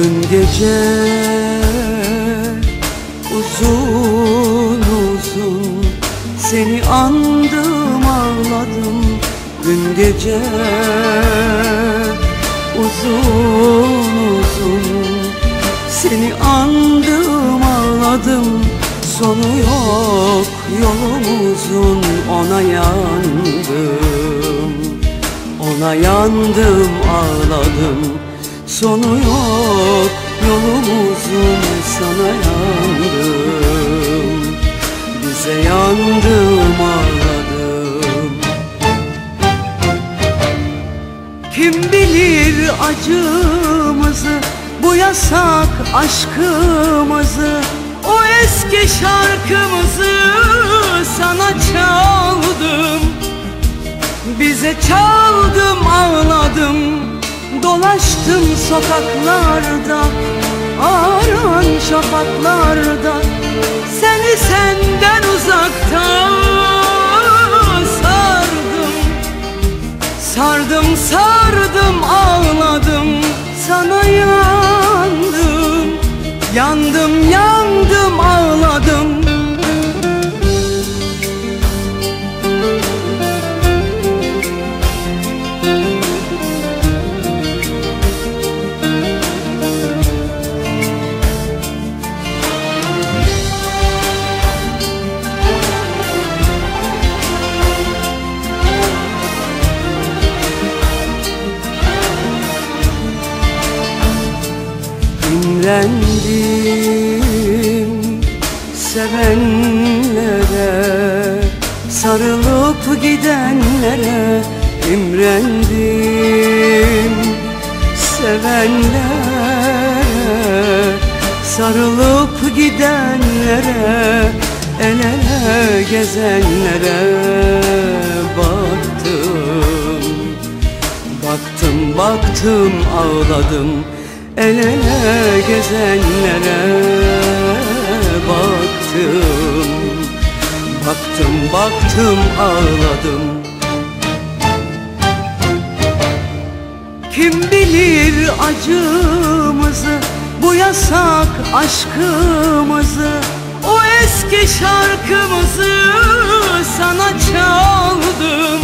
Dün gece uzun uzun Seni andım ağladım. Dün gece uzun uzun Seni andım ağladım. Sonu yok yolumuzun Ona yandım. Ona yandım ağladım Sonu yok yolumuzun Sana yandım. Bize yandım ağladım. Kim bilir acımızı Bu yasak aşkımızı? O eski şarkımızı Sana çaldım. Bize çaldım ağladım Dolaştım sokaklarda Aran şafaklarda. Seni senden uzakta sardım. Sardım sardım ağladım. Sana yandım. Yandım yandım ağladım İmrendim sevenlere Sarılıp gidenlere imrendim. Sevenlere Sarılıp gidenlere El ele gezenlere baktım. Baktım baktım ağladım El ele gezenlere baktım. Baktım baktım ağladım. Kim bilir acımızı Bu yasak aşkımızı? O eski şarkımızı Sana çaldım.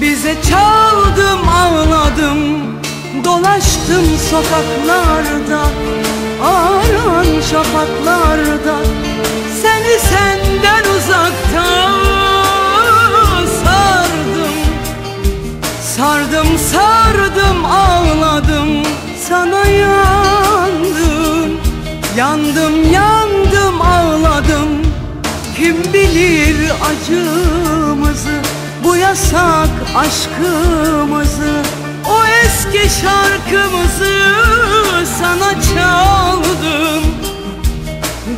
Bize çaldım ağladım Dolaştım sokaklarda Aran şafaklarda. Seni senden uzakta sardım. Sardım sardım ağladım. Sana yandım. Yandım yandım ağladım. Kim bilir acımızı Bu yasak aşkımızı eski şarkımızı Sana çaldım.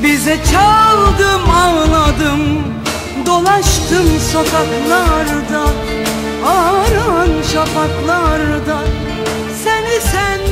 Bize çaldım ağladım. Dolaştım sokaklarda Aran şafaklarda. Seni senden